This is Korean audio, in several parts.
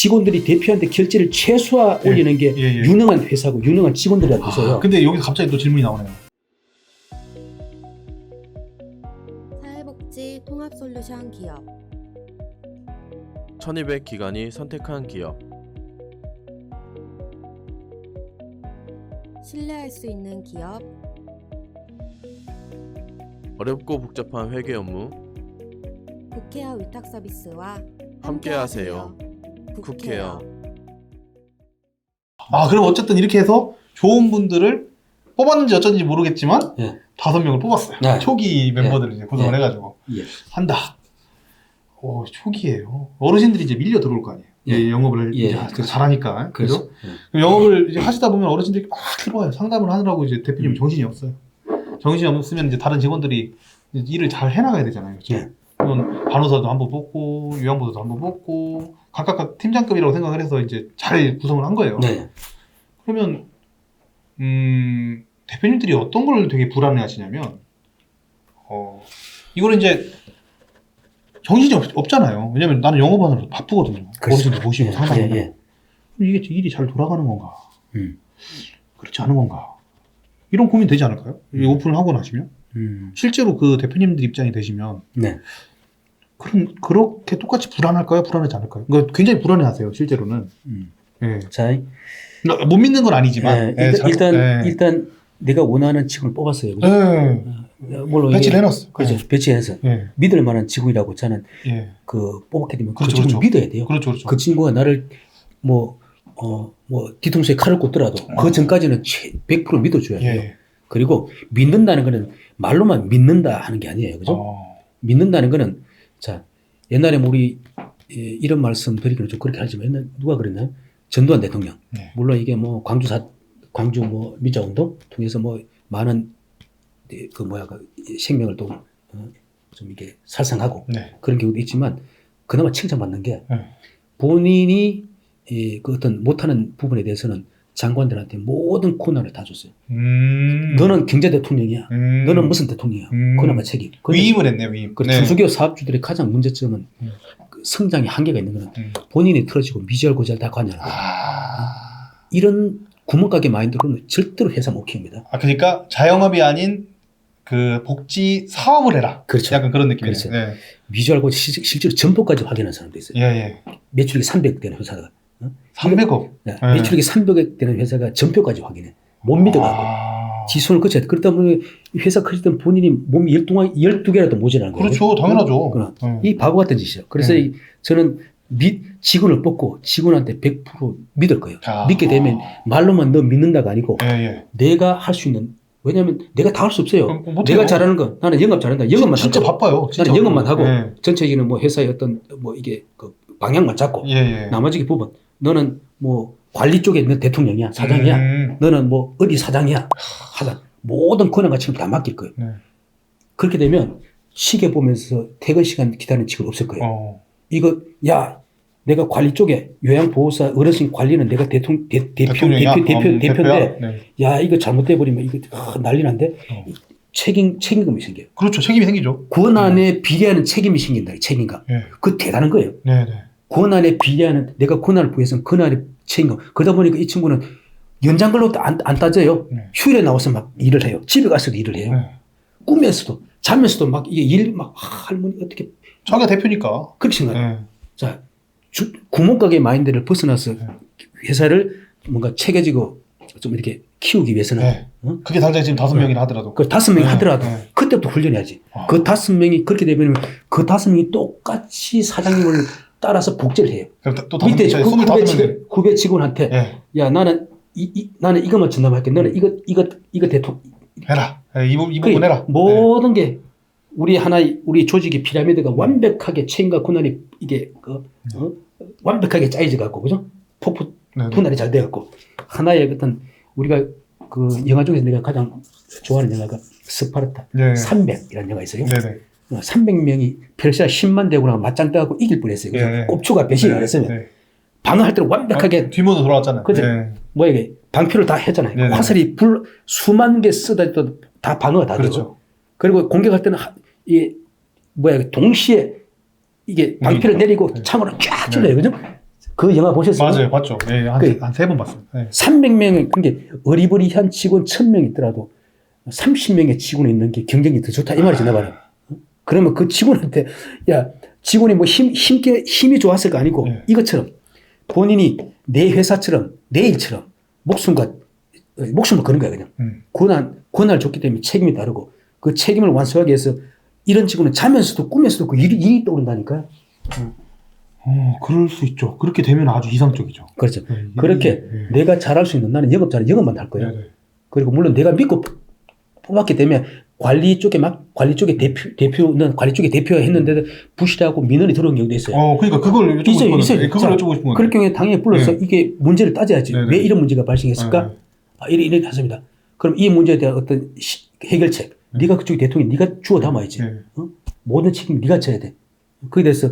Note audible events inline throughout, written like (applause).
직원들이 대표한테 결제를 최소화 예, 올리는 게 예, 예. 유능한 회사고 유능한 직원들이라고 있어요. 아, 근데 여기서 갑자기 또 질문이 나오네요. 사회복지 통합솔루션 기업 1200 기관이 선택한 기업 신뢰할 수 있는 기업 어렵고 복잡한 회계 업무 국회어 위탁 서비스와 함께하세요. 국회어. 국회어. 아, 그럼 어쨌든 이렇게 해서 좋은 분들을 뽑았는지 어쩐지 모르겠지만 예. 다섯 명을 뽑았어요. 네. 초기 멤버들을 이제 구성을 예. 해가지고 예. 한다. 오, 초기예요. 어르신들이 이제 밀려 들어올 거 아니에요. 예. 이 영업을 예, 이제 그렇죠. 잘하니까. 그죠? 그렇죠. 예. 그럼 영업을 이제 하시다 보면 어르신들이 막 들어와요. 상담을 하느라고 이제 대표님 음. 정신이 없어요. 정신이 없으면 이제 다른 직원들이 이제 일을 잘 해나가야 되잖아요. 그죠? 예. 그럼 간호사도 한 번 뽑고 요양보도도 한 번 뽑고 각 각 팀장급이라고 생각을 해서 이제 잘 구성을 한 거예요. 네. 그러면 음, 대표님들이 어떤 걸 되게 불안해하시냐면 어, 이거는 이제 정신이 없, 잖아요 왜냐면 나는 영업하느라 바쁘거든요. 어르신들 보시고 예, 상담하고 예, 예. 이게 일이 잘 돌아가는 건가? 음. 그렇지 않은 건가? 이런 고민 되지 않을까요? 이 오픈을 하고 나시면 음. 실제로 그 대표님들 입장이 되시면 네. 그럼 그렇게 똑같이 불안할까요? 불안하지 않을까요? 그러니까 굉장히 불안해하세요. 실제로는. 음. 예. 자, 못 믿는 건 아니지만 예, 예, 일단 잘- 일단, 예. 일단 내가 원하는 직원을 뽑았어요. 그죠? 예. 물론 배치를 해놨어. 그렇죠. 배치해서 예. 믿을 만한 직원이라고 저는 예. 그 뽑았기 때문에 그 그렇죠, 그렇죠. 믿어야 돼요. 그렇죠, 그렇죠. 그 친구가 나를 뭐, 어, 뭐, 뒤통수에 칼을 꽂더라도 그 전까지는 최- 100% 믿어줘야 예. 돼요. 그리고 믿는다는 거는 말로만 믿는다 하는 게 아니에요. 그죠? 어. 믿는다는 거는 자, 옛날에 뭐 우리 예, 이런 말씀 드리기는 좀 그렇게 하지만 옛날 누가 그랬나요? 전두환 대통령. 네. 물론 이게 뭐 광주 사, 광주 뭐 민자 운동 통해서 뭐 많은 예, 그 뭐야, 그 생명을 또, 어, 좀 이게 살상하고 네. 그런 경우도 있지만 그나마 칭찬받는 게 네. 본인이 이, 그 어떤 못하는 부분에 대해서는 장관들한테 모든 권한을 다 줬어요. 음. 너는 경제 대통령이야. 음. 너는 무슨 대통령이야. 음. 그나마 책임. 위임을 했네요, 위임. 그 네. 중소기업 사업주들의 가장 문제점은 음. 그 성장의 한계가 있는 거는 음. 본인이 틀어지고 미지알 고지알 다 관여하는 거예요. 아. 이런 구멍가게 마인드로는 절대로 회사 못 키웁니다. 아, 그러니까 자영업이 아닌 그 복지 사업을 해라. 그렇죠. 약간 그런 느낌이네요. 그렇죠. 네. 미주알고 시- 실제로 점포까지 확인한 사람도 있어요. 예, 예. 매출액이 300억 되는 회사가. 300억. 네. 네. 매출액이 300억 되는 회사가 점표까지 확인해. 못 믿어가고. 아. 지손을 거쳐야 돼. 그러다 보니 회사 커질 때 본인이 몸이 12, 12개라도 모자라는 거예요. 그렇죠. 당연하죠. 그럼. 네. 이 바보 같은 짓이죠. 그래서 네. 이- 저는 미, 직원을 뽑고 직원한테 100% 믿을 거예요. 아. 믿게 되면 말로만 너 믿는다가 아니고 예, 예. 내가 할 수 있는 왜냐하면 내가 다 할 수 없어요. 못해요. 내가 잘하는 거 나는 영업 잘한다. 영업만 진짜 하고 바빠요. 진짜. 나는 영업만 하고 예. 전체적인 뭐 회사의 어떤 뭐 이게 그 방향만 잡고 예, 예. 나머지 부분 너는 뭐 관리 쪽에 너 대통령이야 사장이야 음. 너는 뭐 어디 사장이야 하다 모든 권한과 책임 다 맡길 거예요. 네. 그렇게 되면 시계 보면서 퇴근 시간 기다리는 직원 없을 거예요. 어. 이거 야 내가 관리 쪽에 요양보호사 어르신 관리는 내가 대통령 대, 대통령이야? 대표 대표 어, 대표인데? 네. 야 이거 잘못돼 버리면 이거 아, 난리 난데 어. 책임 책임감이 생겨요. 그렇죠. 책임이 생기죠. 권한에 비례하는 책임이 생긴다. 책임감. 예. 그 대단한 거예요. 네, 네. 권한에 비례하는 내가 권한을 부여해서 권한의 책임감. 그러다 보니까 이 친구는 연장근로도 안, 안 따져요. 네. 휴일에 나와서 막 일을 해요. 집에 가서도 일을 해요. 네. 꿈에서도 자면서도 막 이게 일막 할머니 어떻게 자기가 대표니까. 그렇게 생각해요. 네. 자 주, 구멍가게 마인드를 벗어나서 네. 회사를 뭔가 체계지고 좀 이렇게 키우기 위해서는 네. 어? 그게 당장 지금 다섯 네. 명이라 하더라도. 그 다섯 명이 네, 하더라도 네. 그때부터 훈련해야지. 아. 그 다섯 명이 그렇게 되면 그 다섯 명이 똑같이 사장님을 따라서 복제를 해요. 그럼 또 다섯 밑에 후배, 25명. 직원, 후배 직원한테 예. 야 나는 이, 이- 나는 이것만 전담할게. 너는 이거 이거 이거 대통령 해라. 예, 이, 부- 이 부분 해라. 네. 모든 게 우리 하나의 우리 조직의 피라미드가 완벽하게 책임과 권한이 이게 그 어? 완벽하게 짜여져 갖고 그죠? 폭포 네. 네. 분할이 잘 돼갖고 하나의 어떤 우리가 그 영화 중에서 내가 가장 좋아하는 영화가 스파르타 네. 300이라는 영화 있어요. 네, 네. 300명이 펠시아 10만 대군하고 맞짱 떠갖고 이길 뻔했어요. 그죠? 예, 예. 꼽추가 배신을 안 했으면 네. 방어할 때는 완벽하게 아, 뒷문으로 돌아왔잖아요. 그죠? 네. 뭐 이게 방표를 다 했잖아요. 네네. 화살이 불 수만 개 쓰다도 다 방어가 다 되고 그렇죠. 그리고 공격할 때는 하- 이 뭐야 동시에 이게 방패를 그러니까. 내리고 네. 창으로 쫙 찔러요, 그죠? 그 영화 보셨어요? 맞아요, 봤죠. 예, 그- 한세 번 봤습니다. 예. 300명의 그게 어리버리한 직원 1000명 있더라도 30명의 직원이 있는 게 경쟁이 더 좋다 이 말이지 내 말은. 어? 그러면 그 직원한테 야 직원이 뭐 힘, 힘께 힘이 좋았을 거 아니고 네. 이것처럼 본인이 내 회사처럼 내 일처럼 목숨과 어, 목숨을 거는 거야 그냥 음. 권한 권한을 줬기 때문에 책임이 다르고 그 책임을 완수하기 위해서 이런 직원은 자면서도 꿈에서도 그 일이, 일이 떠오른다니까요. 어, 그럴 수 있죠. 그렇게 되면 아주 이상적이죠. 그렇죠. 예, 그렇게 예. 내가 잘할 수 있는 나는 영업자는 영업만 할 거예요. 네, 네. 그리고 물론 내가 믿고 뽑았기 때문에 관리 쪽에 막 관리 쪽에 대표 대표는 관리 쪽에 대표가 했는데도 부실하고 민원이 들어온 경우도 있어요. 어, 그러니까 그걸 여쭤보고 있어요, 싶었는데, 있어요. 예, 그걸 자, 여쭤보고 싶은. 그럴 경우에 당연히 불러서 네. 이게 문제를 따져야지. 네, 네. 왜 이런 문제가 발생했을까? 네, 아, 이래 이래 했습니다. 그럼 이 문제에 대한 어떤 시- 해결책, 네가 그쪽 대통령 네가 주워 담아야지. 네. 모든 책임 네가 져야 돼. 거기에 대해서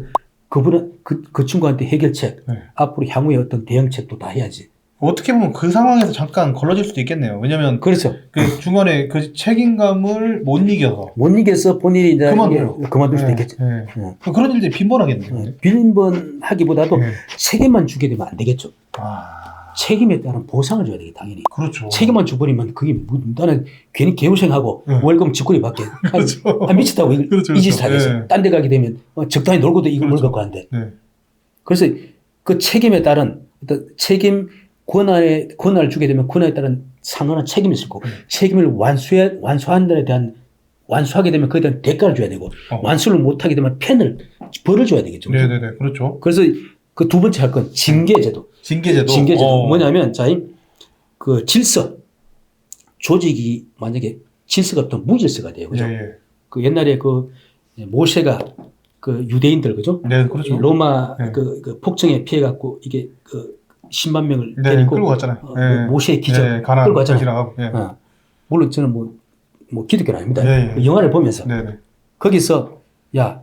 그분은 그, 그 친구한테 해결책, 네. 앞으로 향후에 어떤 대응책도 다 해야지. 어떻게 보면 그 상황에서 잠깐 걸러질 수도 있겠네요. 왜냐면 그렇죠. 그 중간에 그 책임감을 못 이겨서 못 이겨서 본인이 이제 그만둬요. 이게 그만둘 수도 예, 있겠죠. 예. 어. 그런 일들이 빈번하겠네요. 어, 빈번하기보다도 예. 책임만 주게 되면 안 되겠죠. 아, 책임에 따른 보상을 줘야 되겠 당연히. 그렇죠. 책임만 줘버리면 그게 뭐- 나는 괜히 개고생하고 네. 월급 직구리 받게. (laughs) 그렇죠. 아, 미쳤다고 이걸 그렇죠, 이 짓을 그렇죠. 하겠어. 예. 딴데 가게 되면 어, 적당히 놀고도 이걸 그렇죠. 뭘 갖고 하는데. 네. 그래서 그 책임에 따른 어떤 책임 권한에 권한을 주게 되면 권한에 따른 상관한 책임이 있을 거고 음. 책임을 완수해 완수하는 데 대한 완수하게 되면 그에 대한 대가를 줘야 되고 어. 완수를 못하게 되면 펜을 벌을 줘야 되겠죠. 네네네. 그렇죠. 그래서 그 두 번째 할 건 징계제도. 징계제도. 징계제도 어. 뭐냐면 자 그 질서 조직이 만약에 질서가 없던 무질서가 돼요. 그죠? 예, 예. 그 옛날에 그 모세가 그 유대인들 그죠? 네, 그렇죠. 로마 네. 그, 그 폭정에 피해 갖고 이게 그 10만 명을 네, 데리고 끌고 갔잖아요. 어, 예. 모세의 기적 예, 가나 끌고 갔잖아요. 예. 어. 물론 저는 뭐, 뭐 기독교는 아닙니다. 예, 예. 그 영화를 보면서 네네. 거기서 야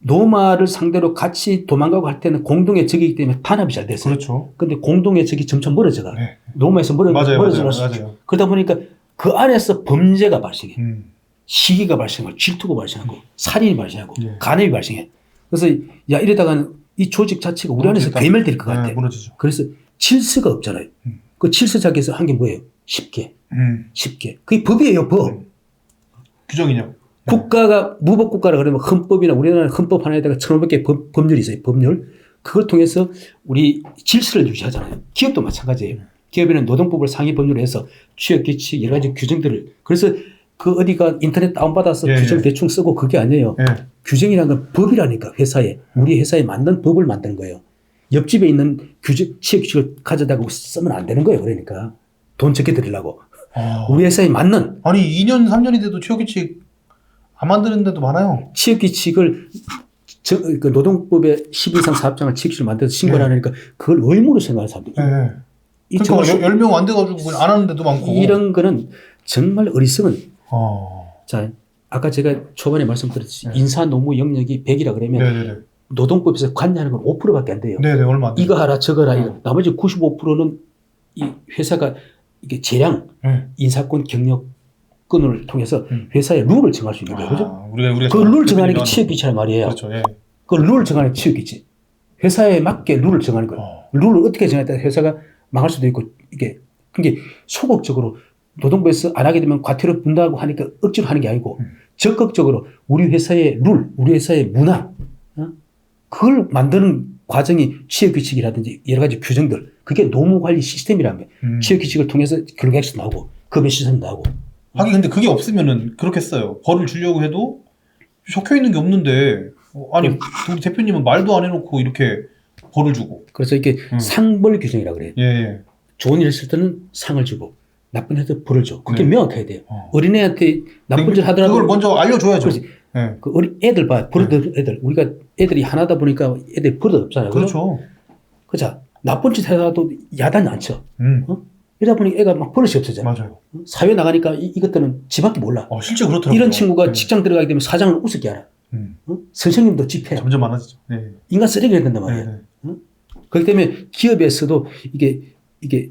노마를 상대로 같이 도망가고 할 때는 공동의 적이기 때문에 단합이 잘 됐어요. 그렇죠. 근데 공동의 적이 점점 멀어져가. 네. 노마에서 멀어, 맞아요, 멀어져 맞아요. 맞아요. 그러다 보니까 그 안에서 범죄가 발생해. 음. 시기가 발생하고 질투가 발생하고 살인이 발생하고 예. 간음이 발생해. 그래서 야 이러다가는 이 조직 자체가 우리 안에서. 괴멸될 것 같아. 네, 무너지죠. 그래서 질서가 없잖아요. 음. 그 질서 자기에서 한 게 뭐예요? 쉽게, 음. 쉽게. 그게 법이에요, 법. 음. 규정이냐? 국가가 무법 국가라 그러면 헌법이나 우리나라 헌법 하나에다가 천오백 개 법, 법률이 있어요. 법률. 그걸 통해서 우리 질서를 유지하잖아요. 기업도 마찬가지예요. 기업에는 노동법을 상위 법률로 해서 취업 규칙 여러 가지 규정들을 그래서 그 어디가 인터넷 다운받아서 예, 규정 예. 대충 쓰고 그게 아니에요. 예. 규정이라는 건 법이라니까 회사에 우리 회사에 맞는 법을 만드는 거예요. 옆집에 있는 규정 취업 규칙을 가져다가 쓰면 안 되는 거예요. 그러니까 돈 적게 드리려고 아. 우리 회사에 맞는 아니 2년 3년이 돼도 취업 규칙 안 만드는 데도 많아요. 취업 규칙을 저, 그 노동법에 10 이상 사업장을 취업 규칙을 만들어서 신고를 네. 하니까 그걸 의무로 생각하는 사람들이 예. 예. 이 그러니까 정말 10명 안 돼가지고 안 하는 데도 많고. 이런 거는 정말 어리석은 어. 자 아까 제가 초반에 말씀드렸듯이 네. 인사 노무 영역이 100이라 그러면 네네네. 노동법에서 관여하는 건 5%밖에 안 돼요. 네네 얼마 안 돼요. 이거 하라 저거 하라 네. 이거. 나머지 95%는 이 회사가 이게 재량 네. 인사권 경력권을 통해서 음. 회사의 룰을 정할 수 있는 거예요. 그죠? 아, 우리가 우리가 그룰 정하는 게는 취업 규칙이란 말이에요. 그렇죠. 예. 그 룰을 정하는 게 취업 규칙. 회사에 맞게 룰을 정하는 거예요. 어. 룰을 어떻게 정했다 회사가 망할 수도 있고 이게 그게 소극적으로 노동부에서 안 하게 되면 과태료 분다고 하니까 억지로 하는 게 아니고 음. 적극적으로 우리 회사의 룰, 우리 회사의 문화, 어? 그걸 만드는 과정이 취업 규칙이라든지 여러 가지 규정들 그게 노무 관리 시스템이라는 거예요. 음. 취업 규칙을 통해서 결계획서 나오고 급여 시스템 나오고 하긴 근데 그게 없으면은 그렇겠어요. 벌을 주려고 해도 적혀 있는 게 없는데 어, 아니 네. 우리 대표님은 말도 안 해놓고 이렇게 벌을 주고 그래서 이게 음. 상벌 규정이라고 그래요. 예 예. 좋은 일 했을 때는 상을 주고 나쁜 때 벌을 줘. 그게 네. 명확해야 돼요. 어. 어린애한테 나쁜 짓 하더라도 그걸 먼저 알려줘야죠. 그렇지. 예. 그 어린 애들 봐 버릇 애들 우리가 애들이 하나다 보니까 애들 버릇 없잖아요. 그죠? 그렇죠. 그자 나쁜 짓 해도 야단이 안 쳐. 음 이러다 보니 애가 막 버릇이 없어져. 맞아요. 사회 나가니까 이, 이것들은 지밖에 몰라. 어 실제 그렇더라고요. 이런 친구가 예. 직장 들어가게 되면 사장을 우습게 알아. 음. 어? 선생님도 집해. 점점 많아지죠. 예. 인간 쓰레기가 된단 네. 말이에요. 네. 그렇기 때문에 기업에서도 이게 이게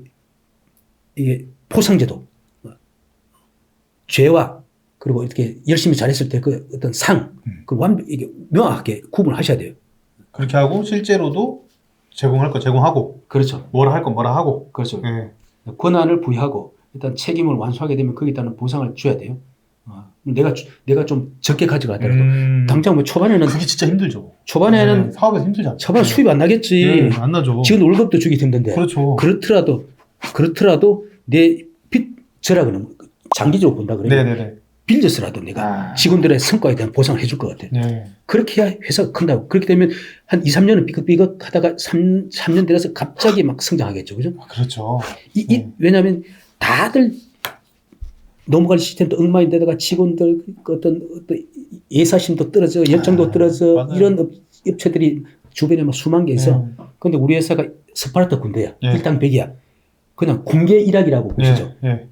이게 포상제도 어, 죄와 그리고 이렇게 열심히 잘했을 때 그 어떤 상, 음. 그 완벽 이게 명확하게 구분하셔야 돼요. 그렇게 하고 실제로도 제공할 거 제공하고 그렇죠. 뭐라 할 거 뭐라 하고. 그렇죠. 예. 권한을 부여하고 일단 책임을 완수하게 되면 거기에 따른 보상을 줘야 돼요. 어, 내가 주- 내가 좀 적게 가져가더라도 음, 당장 뭐 초반에는 그게 진짜 힘들죠. 초반에는 네, 사업에서 힘들잖아. 초반 수입 안 나겠지. 예, 안 나죠. 지금 월급도 주기 힘든데 그렇죠. 그렇더라도 그렇더라도 내빚 저라 그러면 장기적으로 본다 그러면 네네네. 빌려서라도 내가 아. 직원들의 성과에 대한 보상을 해줄 것 같아요. 네. 그렇게 해야 회사가 큰다고. 그렇게 되면 한 2, 3년은 삐걱삐걱 하다가 3, 3년 들어서 갑자기 막 성장하겠죠. 그죠? 아, 그렇죠. 이, 이- 음. 왜냐하면 다들 넘어갈 시스템도 엉망인데다가 직원들 그 어떤, 어떤 예사심도 떨어져 열정도 아, 떨어져 맞아요. 이런 업, 업체들이 주변에 막 수만 개 있어. 네. 근데 우리 회사가 스파르타 군대야. 예. 일당백이야. 그냥 공개 일학이라고 보시죠. 예, 예.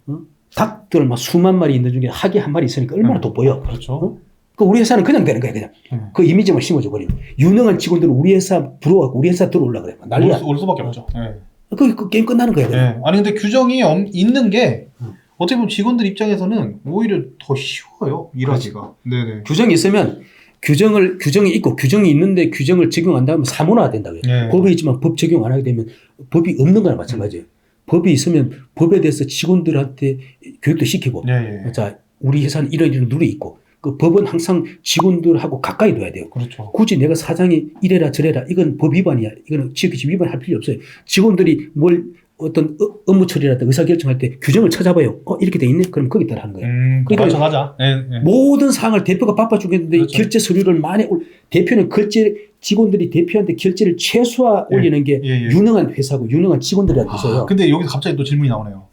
닭들 막 수만 마리 있는 중에 학이 한 마리 있으니까 얼마나 음. 돋보여. 그렇죠. 어? 그 우리 회사는 그냥 되는 거야, 그냥. 음. 그 이미지만 심어줘 버리면. 유능한 직원들은 우리 회사 부러워갖고 우리 회사 들어올라 그래. 난리야. 올, 올 수밖에 없죠. 예. 그, 그 게임 끝나는 거야, 그냥. 예. 아니 근데 규정이 엄- 있는 게 음. 어떻게 보면 직원들 입장에서는 오히려 더 쉬워요 일하기가. 네네. 규정이 있으면 규정을, 규정이 있고 규정이 있는데 규정을 적용한다면 사문화가 된다고요. 예. 법이 있지만 법 적용 안 하게 되면 법이 없는 거나 마찬가지예요. 법이 있으면 법에 대해서 직원들한테 교육도 시키고 예, 예. 자, 우리 회사는 이런 이런 룰이 있고 그 법은 항상 직원들하고 가까이 둬야 돼요. 그렇죠. 굳이 내가 사장이 이래라 저래라 이건 법 위반이야. 이거는 지역규칙 위반할 필요 없어요. 직원들이 뭘 어떤 어- 업무 처리라든가 의사결정할 때 규정을 찾아봐요. 어 이렇게 돼 있네? 그럼 거기 따라 하는 거예요. 음, 그러니까 맞춰가자. 예, 예. 모든 사항을 대표가 바빠 죽겠는데 그렇죠. 결제 서류를 많이 올 대표는 결제 직원들이 대표한테 결제를 최소화 예. 올리는 게 예, 예. 유능한 회사고 유능한 직원들이라는 뜻이에요. 아, 근데 여기서 갑자기 또 질문이 나오네요.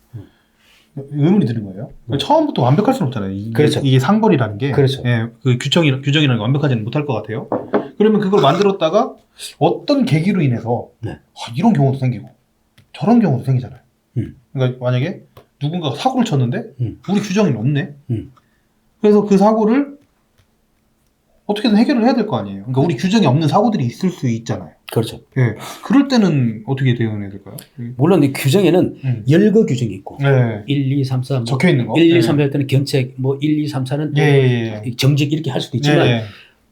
의문이 드는 거예요. 음. 처음부터 완벽할 수는 없잖아요. 이게, 그렇죠. 이게 상벌이라는 게. 그렇죠. 예, 그 규정이, 규정이라는 게 완벽하지는 못할 것 같아요. 그러면 그걸 만들었다가 어떤 계기로 인해서 네. 아, 이런 경우도 생기고 저런 경우도 생기잖아요. 음. 그러니까 만약에 누군가가 사고를 쳤는데 음. 우리 규정이 없네. 음. 그래서 그 사고를 어떻게든 해결을 해야 될 거 아니에요. 그러니까 우리 규정이 없는 사고들이 있을 수 있잖아요. 그렇죠. 예. 그럴 때는 어떻게 대응해야 될까요? 물론 이 규정에는 음. 열거 규정이 있고 네. 1, 2, 3, 4, 뭐 적혀 있는 거. 1, 2, 예. 3, 4할 때는 견책, 뭐 1, 2, 3, 4는 예, 예, 예. 정직 이렇게 할 수도 있지만 예, 예.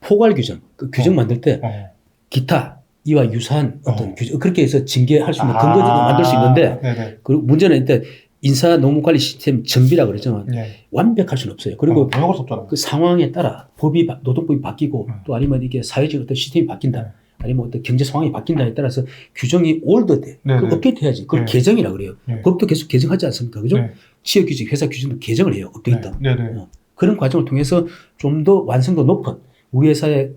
포괄 규정, 그 규정 어. 만들 때 어. 기타 이와 유사한 어떤 어. 규정 그렇게 해서 징계할 수 있는 아, 근거들을 만들 수 있는데 네네. 그리고 문제는 일단 인사 노무 관리 시스템 정비라 그러지만 예. 완벽할 수는 없어요. 그리고 어. 그 상황에 따라 법이 바- 노동법이 바뀌고 음. 또 아니면 이게 사회적 어떤 시스템이 바뀐다. 네. 아니면 어떤 경제 상황이 바뀐다에 따라서 규정이 올드돼. 네, 그걸 네. 업데이트 해야지. 그걸 네. 개정이라 그래요. 네. 법도 계속 개정하지 않습니까? 그죠? 네. 취업 규칙, 회사 규정도 개정을 해요. 업데이트. 네, 네. 어. 그런 과정을 통해서 좀 더 완성도 높은 우리 회사의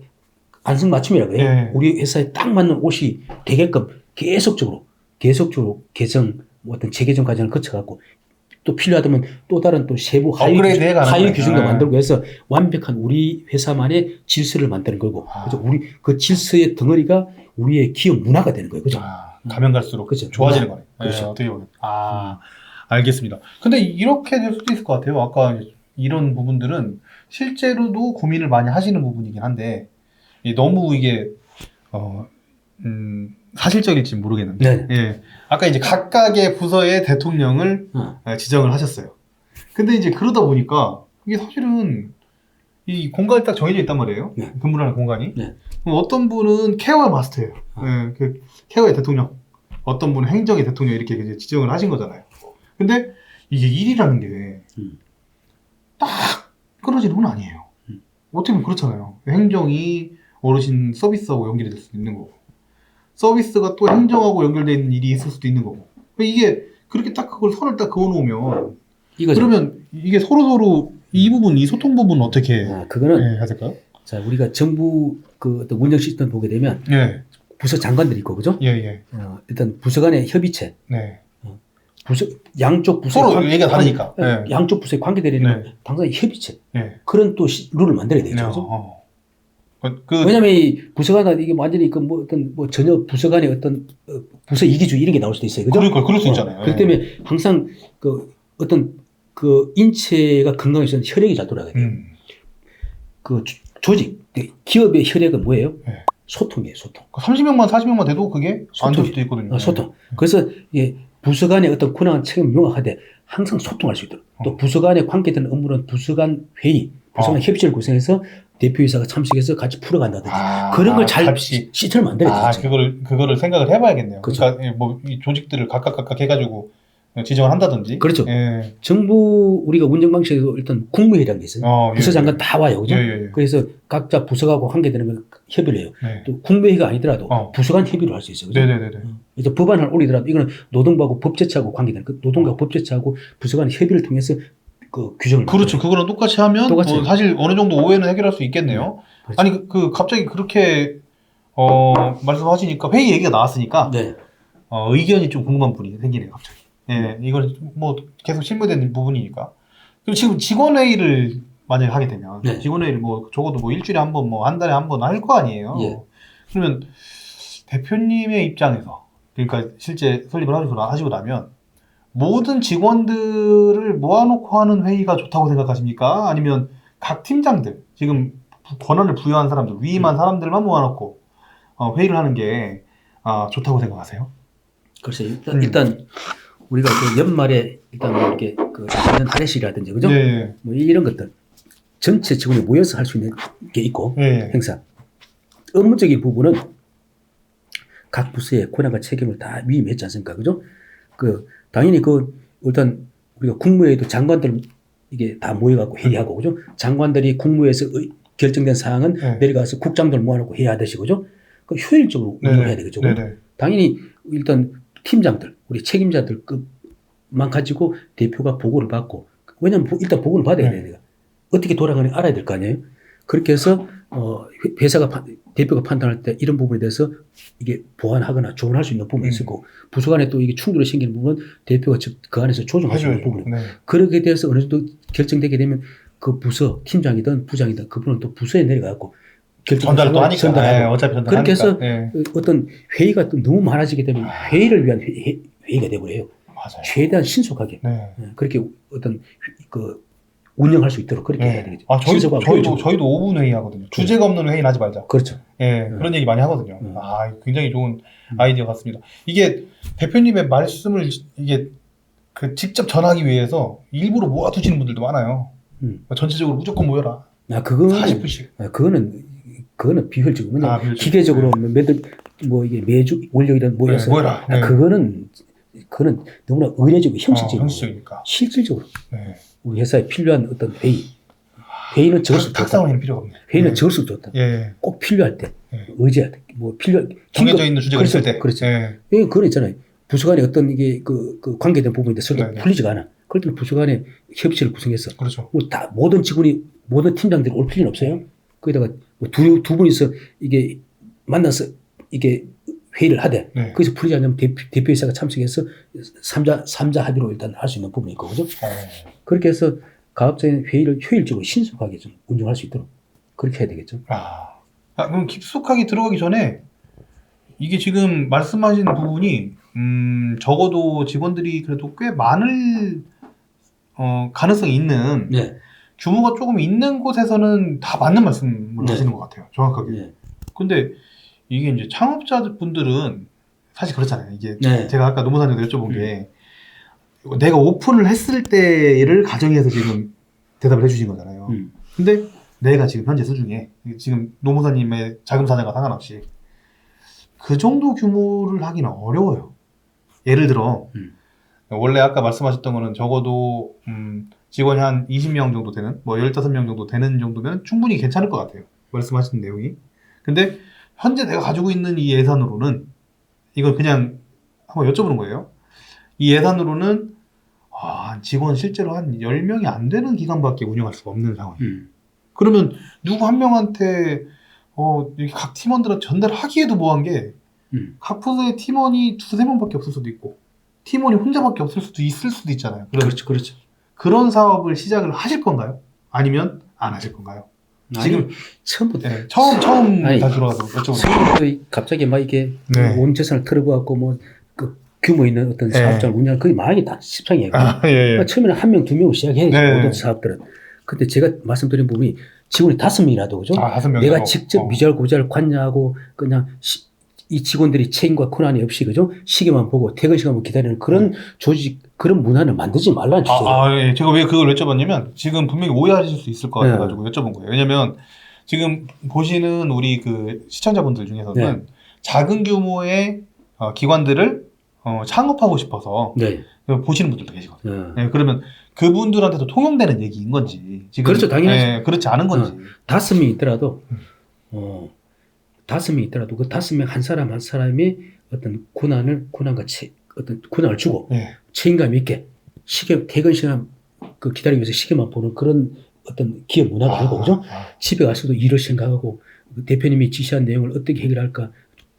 안성맞춤이라 그래요. 네. 우리 회사에 딱 맞는 옷이 되게끔 계속적으로 계속적으로 개정 뭐 어떤 재개정 과정을 거쳐갖고 또 필요하다면 또 다른 또 세부 하위 규정, 하위. 규정도 네. 만들고 해서 완벽한 우리 회사만의 질서를 만드는 거고 아. 그죠? 우리 그 질서의 덩어리가 우리의 기업 문화가 되는 거예요. 그죠? 아, 가면 갈수록 그렇죠. 좋아지는. 거네. 그렇죠. 네, 어떻게 보면. 아, 알겠습니다. 근데 이렇게 될 수도 있을 것 같아요. 아까 이런 부분들은 실제로도 고민을 많이 하시는 부분이긴 한데 이 너무 이게 어, 음, 사실적일지 모르겠는데. 네. 예. 아까 이제 각각의 부서의 대통령을 어. 아, 지정을 하셨어요. 근데 이제 그러다 보니까 이게 사실은 이 공간이 딱 정해져 있단 말이에요. 네. 근무하는 공간이. 네. 그럼 어떤 분은 케어 마스터예요. 아. 네, 그 케어의 대통령. 어떤 분은 행정의 대통령 이렇게 이제 지정을 하신 거잖아요. 근데 이게 일이라는 게딱 음. 끊어지는 건 아니에요. 음. 어떻게 보면 그렇잖아요. 행정이 어르신 서비스하고 연결이 될 수도 있는 거고. 서비스가 또 행정하고 연결되어 있는 일이 있을 수도 있는 거고. 이게 그렇게 딱 그걸 선을 딱 그어놓으면 이거죠. 그러면 이게 서로 서로 이 부분, 이 소통 부분은 어떻게 아, 그거는 예, 해야 될까요? 자 우리가 정부 그 어떤 운영 시스템 보게 되면 예, 부서 장관들이 있고 그죠? 예, 예, 어, 일단 부서 간의 협의체, 네. 부서 양쪽 부서 서로 얘기가 다르니까. 예. 양쪽 부서의 관계대리는 네. 당연히 협의체 예. 그런 또 시- 룰을 만들어야 되죠. 네, 그죠? 어. 그, 그 왜냐하면 이 부서간 이게 완전히 그 뭐 어떤 뭐 전혀 부서 간의 어떤 어, 부서 이기주의 이런 게 나올 수도 있어요. 그죠? 그러니까 그럴 수 어, 있잖아요. 그렇기 때문에 항상 그 어떤 그 인체가 건강해서는 혈액이 잘 돌아가야 돼요. 음. 그 조- 조직, 그 기업의 혈액은 뭐예요? 네. 소통이에요, 소통. 30명만 40명만 돼도 그게 안 될 수도 있거든요. 어, 소통. 그래서 예, 부서 간의 어떤 권한 책임 명확하되 항상 소통할 수 있도록 또 어. 부서 간에 관계되는 업무는 부서 간 회의, 부서 간 어. 협의체를 구성해서 대표이사가 참석해서 같이 풀어간다든지 아, 그런 걸 잘. 시스템을 만들어야 아, 되죠. 그거를 그거를 생각을 해봐야겠네요. 그렇죠. 그러니까 예, 뭐이 조직들을 각각 각각 해가지고 지정을 한다든지. 그렇죠. 예. 정부 우리가 운영 방식에도 일단 국무회의라는 게 있어요. 어, 예, 부서장관 예. 다 와요, 그죠? 예, 예, 예. 그래서 각자 부서하고 관계되는 걸 협의를 해요. 네. 또 국무회의가 아니더라도 어. 부서 간 협의를 할 수 있어요. 그죠? 네네네네. 이제 법안을 올리더라도 이거는 노동부하고 법제처하고 관계되는 그 노동과 법제처하고 부서 간 협의를 통해서 그 규정을 그렇죠. 그거랑 똑같이 하면 똑같이. 뭐 사실 어느 정도 오해는 해결할 수 있겠네요. 그렇죠. 아니 그, 그 갑자기 그렇게 어 말씀하시니까 회의 얘기가 나왔으니까 네. 어, 의견이 좀 궁금한 분이 생기네요, 갑자기. 예, 이건 뭐 계속 실무되는 부분이니까. 그럼 지금 직원 회의를 만약에 하게 되면 네. 직원 회의를 뭐 적어도 뭐 일주일에 한 번, 뭐 한 달에 한 번 할 거 아니에요. 예. 그러면 대표님의 입장에서 그러니까 실제 설립을 하시고 나면 모든 직원들을 모아놓고 하는 회의가 좋다고 생각하십니까? 아니면 각 팀장들 지금 부- 권한을 부여한 사람들 위임한 사람들만 모아놓고 어, 회의를 하는 게 아, 좋다고 생각하세요? 그래서 일단, 음. 일단 우리가 그 연말에 일단 뭐 이렇게 그 작년 할애식이라든지 그죠? 예, 뭐 이런 것들 전체 직원이 모여서 할 수 있는 게 있고 예, 예. 행사 업무적인 부분은 각 부서의 권한과 책임을 다 위임했지 않습니까? 그죠? 그 당연히 그 일단 우리가 국무회의도 장관들 이게 다 모여갖고 회의하고 그죠? 장관들이 국무회에서 의- 결정된 사항은 네. 내려가서 국장들 모아놓고 회의하듯이 그죠? 그 효율적으로 네네. 운영해야 되겠죠. 네네. 당연히 일단 팀장들, 우리 책임자들 급만 가지고 대표가 보고를 받고 왜냐면 보- 일단 보고를 받아야 네. 돼요. 내가. 어떻게 돌아가는지 알아야 될 거 아니에요. 그렇게 해서 어, 회- 회사가 판- 대표가 판단할 때 이런 부분에 대해서 이게 보완하거나 조언할 수 있는 부분이 음. 있을 거고 부서 간에 또 이게 충돌이 생기는 부분은 대표가 즉그 안에서 조정할 수 있는. 부분이고 네. 그렇게 돼서 어느 정도 결정되게 되면 그 부서 팀장이든 부장이든 그분은 또 부서에 내려가고 또 하니까. 전달하고 예, 어차피 전달 그렇게 해서 예. 그 어떤 회의가 또 너무 많아지게 되면 회의를 위한 회, 의가 되버려요. 맞아요. 최대한 신속하게 네. 예, 그렇게 어떤 그 운영할 수 있도록 그렇게 해야 네. 되겠죠. 아, 저희, 저희도. 저희도 5분 회의 하거든요. 주제가 없는 회의는 하지 말자. 그렇죠. 예, 음. 그런 얘기 많이 하거든요. 음. 아, 굉장히 좋은 아이디어 같습니다. 이게 대표님의 말씀을 이게 그 직접 전하기 위해서 일부러 모아두시는 분들도 많아요. 음. 전체적으로 무조건 모여라. 아 그거는 40분씩. 아, 그거는 그거는 비효율적이고 그냥 아. 기계적으로 매들 뭐 이게 매주 월요일에 모여서 네, 모여라. 아, 네. 그거는 그거는 너무나 의례적이고 어, 형식적이고 형식적이니까. 실질적으로 네. 우리 회사에 필요한 어떤 회의 회의는 적을수록 좋다. 탁상회의는 필요가 없네. 회의는 예. 적을수록 좋다. 예. 꼭 필요할 때 예. 의지할 때 뭐 필요 정해져 있는 주제가 그렇죠. 있을 때. 그렇죠. 예. 예, 그건 있잖아요. 부서 간에 어떤 이게 그, 그 관계된 부분인데 서로 네, 네. 풀리지가 않아. 그럴 때는 부서 간에 협의체를 구성해서 그렇죠. 뭐다 모든 직원이 모든 팀장들이 올 필요는 없어요. 거기다가 뭐 두, 두 분이서 이게 만나서 이게 회의를 하되 네. 거기서 풀리지 않으면 대표, 대표 이사가 참석해서 삼자 삼자 합의로 일단 할 수 있는 부분이 있고 그죠? 어. 그렇게 해서 가업적인 회의를 효율적으로 신속하게 좀 운영할 수 있도록 그렇게 해야 되겠죠. 아. 아, 그럼 깊숙하게 들어가기 전에 이게 지금 말씀하신 부분이 음, 적어도 직원들이 그래도 꽤 많을 어, 가능성이 있는 네. 규모가 조금 있는 곳에서는 다 맞는 말씀을 네. 하시는 것 같아요. 정확하게. 네. 근데 이게 이제 창업자분들은 사실 그렇잖아요. 이게 네. 제가 아까 노무사님한테 여쭤본 게 내가 오픈을 했을 때를 가정해서 지금 대답을 해주신 거잖아요. 음. 근데 내가 지금 현재 수중에 지금 노무사님의 자금 사정과 상관없이 그 정도 규모를 하기는 어려워요. 예를 들어 음. 원래 아까 말씀하셨던 거는 적어도 음, 직원이 한 20명 정도 되는 뭐 15명 정도 되는 정도면 충분히 괜찮을 것 같아요. 말씀하신 내용이. 근데 현재 내가 가지고 있는 이 예산으로는 이걸 그냥 한번 여쭤보는 거예요. 이 예산으로는 아, 직원 실제로 한 10명이 안 되는 기간밖에 운영할 수가 없는 상황이에요. 음. 그러면 누구 한 명한테 어, 각 팀원들한테 전달하기에도 뭐한 게 음. 각 부서의 팀원이 두세 명밖에 없을 수도 있고 팀원이 혼자밖에 없을 수도 있을 수도 있잖아요. 그런, 그렇죠. 그렇죠. 그런 사업을 시작을 하실 건가요? 아니면 안 하실 건가요? 지금 아니, 처음부터 네, 처음 처음 아니, 다시 들어가서. 처음부터 이- 갑자기 막 이게 네. 온 재산을 털어갖고 뭐 그 규모 있는 어떤 네. 사업장을 운영 그게 많이 다 십상이에요. 아, 예, 예. 그러니까 처음에는 한 명, 두 명으로 시작해야지 네. 모든 사업들은. 근데 제가 말씀드린 부분이 직원이 다섯 명이라도 그죠? 아, 다섯 명. 내가 직접 어. 미잘 고잘 관여하고 그냥 시- 이 직원들이 책임과 권한이 없이 그죠? 시계만 보고 퇴근 시간만 기다리는 그런 조직 그런 문화를 만들지 말라는 주제예요. 아, 아, 예. 제가 왜 그걸 여쭤봤냐면 지금 분명히 오해하실 수 있을 것 네. 같아가지고 여쭤본 거예요. 왜냐면 지금 보시는 우리 그 시청자분들 중에서는 네. 작은 규모의 어, 기관들을 어, 창업하고 싶어서 네. 보시는 분들도 계시거든요. 어. 네, 그러면 그분들한테도 통용되는 얘기인 건지 지금 그렇죠, 당연하죠. 네, 그렇지 않은 건지 다섯 명 있더라도 음. 어 다섯 명 있더라도 그 다섯 명 한 사람 한 사람이 어떤 고난을 고난과 체, 어떤 고난을 주고 네. 책임감 있게 시계 퇴근 시간 그 기다리기 위해서 시계만 보는 그런 어떤 기업 문화가 아니고 그죠? 아, 집에 가서도 일을 생각하고 그 대표님이 지시한 내용을 어떻게 해결할까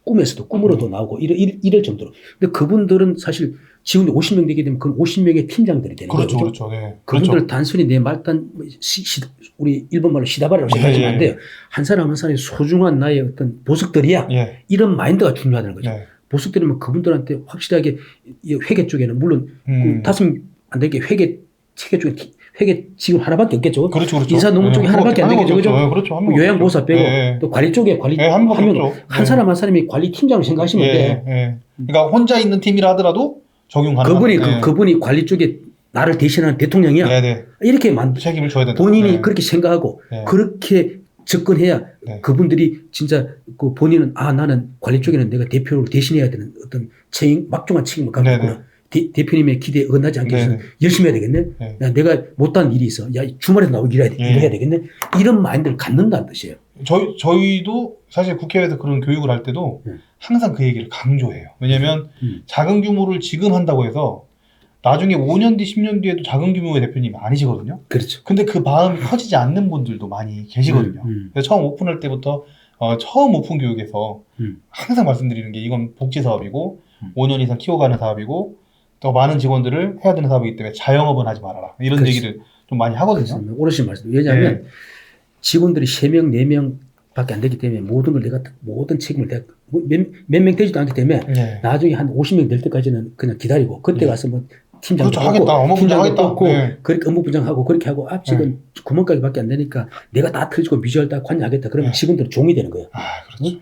꿈에서도 꿈으로도 나오고 이럴, 이럴, 정도로. 근데 그분들은 사실 직원이 50명 되게 되면 그 50명의 팀장들이 되는 그렇죠, 거죠. 그렇죠. 네. 그분들 그렇죠. 단순히 내 말단 시, 시, 우리 일본 말로 시다바리라고 생각하시면 예, 안 돼요. 한 사람 한 사람이 소중한 나의 어떤 보석들이야. 예, 이런 마인드가 중요하다는 거죠. 네. 보석들이면 그분들한테 확실하게 이 회계 쪽에는 물론 음. 그 다섯 명안 되게 회계 체계 쪽에 티- 회계 직원 하나밖에 없겠죠. 그렇죠, 그렇죠. 인사 쪽에 한 하나밖에 안명 되겠죠. 그죠? 네, 그렇죠. 한뭐명 요양보사 없겠죠. 빼고 예, 또 관리 쪽에 관리 예, 한 명밖에 하면 없죠. 한 예. 사람 한 사람이 관리 팀장을 생각하시면 예, 돼. 예. 그러니까 혼자 있는 팀이라 하더라도 적용 가능. 그분이 그, 그분이 관리 쪽에 나를 대신하는 대통령이야. 네, 네. 이렇게 만 책임을 져야 된다. 본인이 네. 그렇게 생각하고 네. 그렇게 접근해야 네. 그분들이 진짜 그 본인은 아 나는 관리 쪽에는 내가 대표를 대신해야 되는 어떤 책임 막중한 책임을 갖고. 있구나. 대, 대표님의 기대에 어긋나지 않기 위해서 네네. 열심히 해야 되겠네. 네. 야, 내가 못한 일이 있어. 야 주말에 나오고 일해야, 돼. 네. 일해야 되겠네. 이런 마인드를 갖는다는 뜻이에요. 저희 저희도 사실 국회에서 그런 교육을 할 때도 음. 항상 그 얘기를 강조해요. 왜냐면 음. 작은 규모를 지금 한다고 해서 나중에 5년 뒤, 10년 뒤에도 작은 규모의 대표님이 아니시거든요. 그렇죠. 근데 그 마음이 커지지 않는 분들도 많이 계시거든요. 음, 음. 그래서 처음 오픈할 때부터 어, 처음 오픈 교육에서 음. 항상 말씀드리는 게 이건 복지 사업이고 음. 5년 이상 키워가는 사업이고 더 많은 직원들을 해야 되는 사업이기 때문에 자영업은 하지 말아라 이런 그렇지. 얘기를 좀 많이 하거든요. 그렇습니다. 오롯이 말씀. 왜냐하면 네. 직원들이 3명, 4명 밖에 안 되기 때문에 모든 걸 내가 다- 모든 책임을 내가 몇명 되지도 않기 때문에 네. 나중에 한 50명 될 때까지는 그냥 기다리고 그때 네. 가서 뭐 팀장도 그렇죠. 하겠다. 업무 팀장도 분장하겠다. 뽑고 네. 그렇게 업무 분장하고 그렇게 하고 앞직은 구멍가게밖에 안 되니까 내가 다 틀어주고 비주얼 다 관여하겠다. 그러면 네. 직원들은 종이 되는 거예요. 아 그렇죠.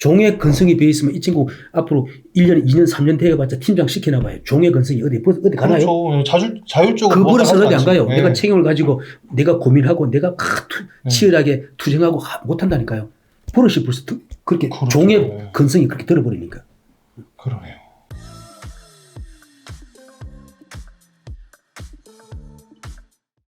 종의 근성이 배어 있으면 이 친구 앞으로 1년, 2년, 3년 되어봤자 팀장 시키나 봐요. 종의 근성이 어디 어디 가나요? 그렇죠. 자주, 자율적으로 그 버릇은 어디 안 가요. 않지. 내가 네. 책임을 가지고 내가 고민하고 내가 막 투- 네. 치열하게 투쟁하고 하- 못한다니까요. 버릇이 벌써 드- 그렇게 그렇죠. 종의 네. 근성이 그렇게 들어버리니까. 그러네요.